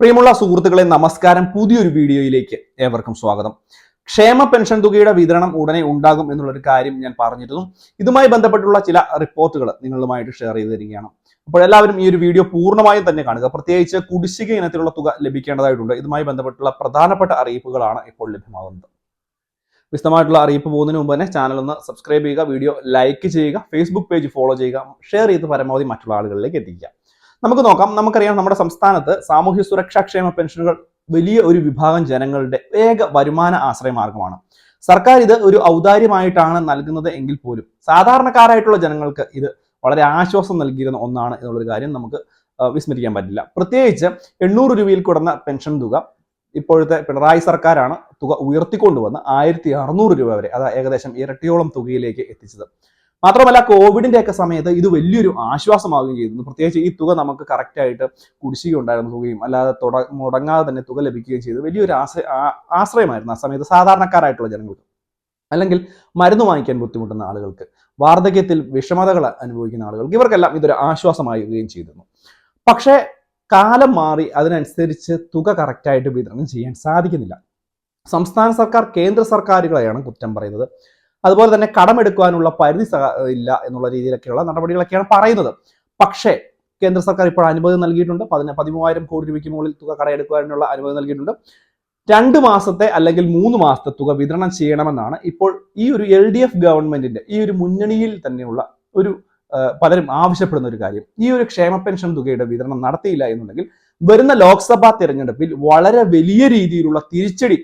പ്രിയമുള്ള സുഹൃത്തുക്കളെ നമസ്കാരം. പുതിയൊരു വീഡിയോയിലേക്ക് ഏവർക്കും സ്വാഗതം. ക്ഷേമ പെൻഷൻ തുകയുടെ വിതരണം ഉടനെ ഉണ്ടാകും എന്നുള്ളൊരു കാര്യം ഞാൻ പറഞ്ഞിരുന്നു. ഇതുമായി ബന്ധപ്പെട്ടുള്ള ചില റിപ്പോർട്ടുകൾ നിങ്ങളുമായിട്ട് ഷെയർ ചെയ്ത് തരികയാണ് അപ്പോൾ എല്ലാവരും ഈ ഒരു വീഡിയോ പൂർണമായും തന്നെ കാണുക. പ്രത്യേകിച്ച് കുടിശ്ശിക ഇനത്തിലുള്ള തുക ലഭിക്കേണ്ടതായിട്ടുണ്ട്. ഇതുമായി ബന്ധപ്പെട്ടുള്ള പ്രധാനപ്പെട്ട അറിയിപ്പുകളാണ് ഇപ്പോൾ ലഭ്യമാകുന്നത്. വിശദമായിട്ടുള്ള അറിയിപ്പ് പോകുന്നതിന് മുമ്പ് തന്നെ ചാനൽ ഒന്ന് സബ്സ്ക്രൈബ് ചെയ്യുക വീഡിയോ ലൈക്ക് ചെയ്യുക ഫേസ്ബുക്ക് പേജ് ഫോളോ ചെയ്യുക ഷെയർ ചെയ്ത് പരമാവധി മറ്റുള്ള ആളുകളിലേക്ക് എത്തിക്കുക. നമുക്ക് നോക്കാം. നമുക്കറിയാം നമ്മുടെ സംസ്ഥാനത്ത് സാമൂഹ്യ സുരക്ഷാ ക്ഷേമ പെൻഷനുകൾ വലിയ ഒരു വിഭാഗം ജനങ്ങളുടെ ഏക വരുമാന ആശ്രയ മാർഗമാണ്. സർക്കാർ ഇത് ഒരു ഔദാര്യമായിട്ടാണ് നൽകുന്നത് എങ്കിൽ പോലും സാധാരണക്കാരായിട്ടുള്ള ജനങ്ങൾക്ക് ഇത് വളരെ ആശ്വാസം നൽകിയിരുന്ന ഒന്നാണ് എന്നുള്ളൊരു കാര്യം നമുക്ക് വിസ്മരിക്കാൻ പറ്റില്ല. പ്രത്യേകിച്ച് എണ്ണൂറ് രൂപയിൽ കൊടുന്ന പെൻഷൻ തുക ഇപ്പോഴത്തെ പിണറായി സർക്കാരാണ് തുക ഉയർത്തിക്കൊണ്ടുവന്ന് ആയിരത്തി അറുന്നൂറ് രൂപ വരെ അതായത് ഏകദേശം ഇരട്ടിയോളം തുകയിലേക്ക് എത്തിച്ചത്. മാത്രമല്ല കോവിഡിന്റെ ഒക്കെ സമയത്ത് ഇത് വലിയൊരു ആശ്വാസമാവുകയും ചെയ്തിരുന്നു പ്രത്യേകിച്ച് ഈ തുക നമുക്ക് കറക്റ്റ് ആയിട്ട് കുടിശ്ശിക ഉണ്ടായിരുന്ന തുകയും അല്ലാതെ തുട മുടങ്ങാതെ തന്നെ തുക ലഭിക്കുകയും ചെയ്തു. വലിയൊരു ആശ്രയ ആശ്രയമായിരുന്നു ആ സമയത്ത് സാധാരണക്കാരായിട്ടുള്ള ജനങ്ങൾക്ക്. അല്ലെങ്കിൽ മരുന്ന് വാങ്ങിക്കാൻ ബുദ്ധിമുട്ടുന്ന ആളുകൾക്ക് വാർദ്ധക്യത്തിൽ വിഷമതകൾ അനുഭവിക്കുന്ന ആളുകൾക്ക് ഇവർക്കെല്ലാം ഇതൊരു ആശ്വാസമാകുകയും ചെയ്തിരുന്നു. പക്ഷേ കാലം മാറി അതിനനുസരിച്ച് തുക കറക്റ്റായിട്ട് വിതരണം ചെയ്യാൻ സാധിക്കുന്നില്ല. സംസ്ഥാന സർക്കാർ കേന്ദ്ര സർക്കാരുകളെയാണ് കുറ്റം പറയുന്നത്. അതുപോലെ തന്നെ കടമെടുക്കുവാനുള്ള പരിധി ഇല്ല എന്നുള്ള രീതിയിലൊക്കെയുള്ള നടപടികളൊക്കെയാണ് പറയുന്നത്. പക്ഷേ കേന്ദ്ര സർക്കാർ ഇപ്പോൾ അനുമതി നൽകിയിട്ടുണ്ട്. പതിന പതിമൂവായിരം കോടി രൂപയ്ക്ക് മുകളിൽ തുക കടയെടുക്കുവാനുള്ള അനുമതി നൽകിയിട്ടുണ്ട്. രണ്ട് മാസത്തെ അല്ലെങ്കിൽ മൂന്ന് മാസത്തെ തുക വിതരണം ചെയ്യണമെന്നാണ് ഇപ്പോൾ ഈ ഒരു എൽ ഡി എഫ് ഗവൺമെന്റിന്റെ ഈ ഒരു മുന്നണിയിൽ തന്നെയുള്ള ഒരു പലരും ആവശ്യപ്പെടുന്ന ഒരു കാര്യം. ഈ ഒരു ക്ഷേമ പെൻഷൻ തുകയുടെ വിതരണം നടത്തിയില്ല എന്നുണ്ടെങ്കിൽ വരുന്ന ലോക്സഭാ തിരഞ്ഞെടുപ്പിൽ വളരെ വലിയ രീതിയിലുള്ള തിരിച്ചടി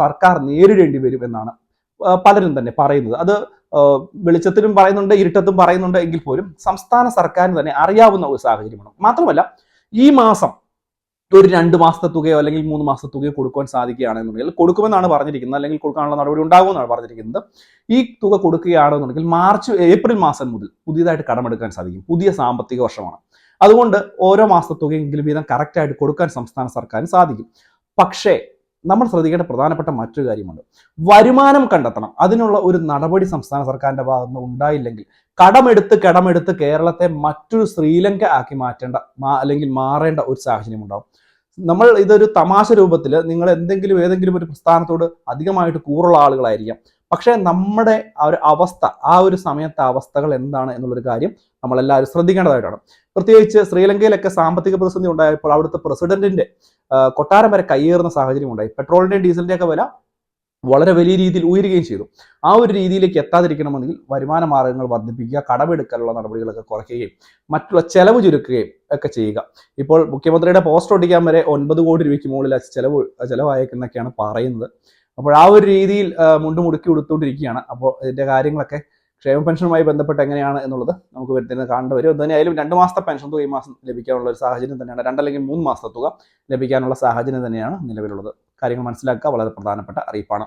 സർക്കാർ നേരിടേണ്ടി വരും എന്നാണ് പലരും തന്നെ പറയുന്നത്. അത് വെളിച്ചത്തിലും പറയുന്നുണ്ട് ഇരുട്ടത്തും പറയുന്നുണ്ട് എങ്കിൽ പോലും സംസ്ഥാന സർക്കാരിന് തന്നെ അറിയാവുന്ന ഒരു സാഹചര്യമാണ്. മാത്രമല്ല ഈ മാസം ഒരു രണ്ട് മാസത്തെ തുകയോ അല്ലെങ്കിൽ മൂന്ന് മാസത്തെ തുകയോ കൊടുക്കുവാൻ സാധിക്കുകയാണെന്നുണ്ടെങ്കിൽ കൊടുക്കുമെന്നാണ് പറഞ്ഞിരിക്കുന്നത്. അല്ലെങ്കിൽ കൊടുക്കാനുള്ള നടപടി ഉണ്ടാകുമെന്നാണ് പറഞ്ഞിരിക്കുന്നത്. ഈ തുക കൊടുക്കുകയാണെന്നുണ്ടെങ്കിൽ മാർച്ച് ഏപ്രിൽ മാസം മുതൽ പുതിയതായിട്ട് കടമെടുക്കാൻ സാധിക്കും. പുതിയ സാമ്പത്തിക വർഷമാണ്. അതുകൊണ്ട് ഓരോ മാസത്തെ തുകയെങ്കിലും വീതം കറക്റ്റായിട്ട് കൊടുക്കാൻ സംസ്ഥാന സർക്കാരിന് സാധിക്കും. പക്ഷേ നമ്മൾ ശ്രദ്ധിക്കേണ്ട പ്രധാനപ്പെട്ട മറ്റൊരു കാര്യമുണ്ട്. വരുമാനം കണ്ടെത്തണം. അതിനുള്ള ഒരു നടപടി സംസ്ഥാന സർക്കാരിന്റെ ഭാഗത്ത് നിന്ന് ഉണ്ടായില്ലെങ്കിൽ കടമെടുത്ത് കടമെടുത്ത് കേരളത്തെ മറ്റൊരു ശ്രീലങ്ക ആക്കി മാറ്റേണ്ട അല്ലെങ്കിൽ മാറേണ്ട ഒരു സാഹചര്യം ഉണ്ടാവും. നമ്മൾ ഇതൊരു തമാശ രൂപത്തിൽ നിങ്ങൾ എന്തെങ്കിലും ഏതെങ്കിലും ഒരു പ്രസ്ഥാനത്തോട് അധികമായിട്ട് കൂറുള്ള ആളുകളായിരിക്കാം. പക്ഷേ നമ്മുടെ ആ ഒരു അവസ്ഥ ആ ഒരു സമയത്തെ അവസ്ഥകൾ എന്താണ് എന്നുള്ളൊരു കാര്യം നമ്മളെല്ലാവരും ശ്രദ്ധിക്കേണ്ടതായിട്ടാണ്. പ്രത്യേകിച്ച് ശ്രീലങ്കയിലൊക്കെ സാമ്പത്തിക പ്രതിസന്ധി ഉണ്ടായപ്പോൾ അവിടുത്തെ പ്രസിഡന്റിന്റെ കൊട്ടാരം വരെ കയ്യേറുന്ന സാഹചര്യം ഉണ്ടായി. പെട്രോളിന്റെയും ഡീസലിന്റെയും ഒക്കെ വില വളരെ വലിയ രീതിയിൽ ഉയരുകയും ചെയ്തു. ആ ഒരു രീതിയിലേക്ക് എത്താതിരിക്കണമെങ്കിൽ വരുമാന മാർഗങ്ങൾ വർദ്ധിപ്പിക്കുക കടമെടുക്കാനുള്ള നടപടികളൊക്കെ കുറയ്ക്കുകയും മറ്റുള്ള ചെലവ് ചുരുക്കുകയും ഒക്കെ ചെയ്യുക. ഇപ്പോൾ മുഖ്യമന്ത്രിയുടെ പോസ്റ്റ് ഒട്ടിക്കാൻ വരെ ഒൻപത് കോടി രൂപയ്ക്ക് മുകളിൽ ചെലവ് ചെലവായേക്കെന്നൊക്കെയാണ് പറയുന്നത്. അപ്പോൾ ആ ഒരു രീതിയിൽ മുണ്ട് മുടുക്കി കൊടുത്തുകൊണ്ടിരിക്കുകയാണ് അപ്പോൾ ഇതിന്റെ കാര്യങ്ങളൊക്കെ ക്ഷേമ പെൻഷനുമായി ബന്ധപ്പെട്ട് എങ്ങനെയാണ് എന്നുള്ളത് നമുക്ക് വരുത്തുന്ന കാണേണ്ടി വരും. എന്തായാലും രണ്ട് മാസത്തെ പെൻഷൻ തുക ഈ മാസം ലഭിക്കാനുള്ള ഒരു സാഹചര്യം തന്നെയാണ്. രണ്ടല്ലെങ്കിൽ മൂന്ന് മാസത്തെ തുക ലഭിക്കാനുള്ള സാഹചര്യം തന്നെയാണ് നിലവിലുള്ളത്. കാര്യങ്ങൾ മനസ്സിലാക്കുക. വളരെ പ്രധാനപ്പെട്ട അറിയിപ്പാണ്.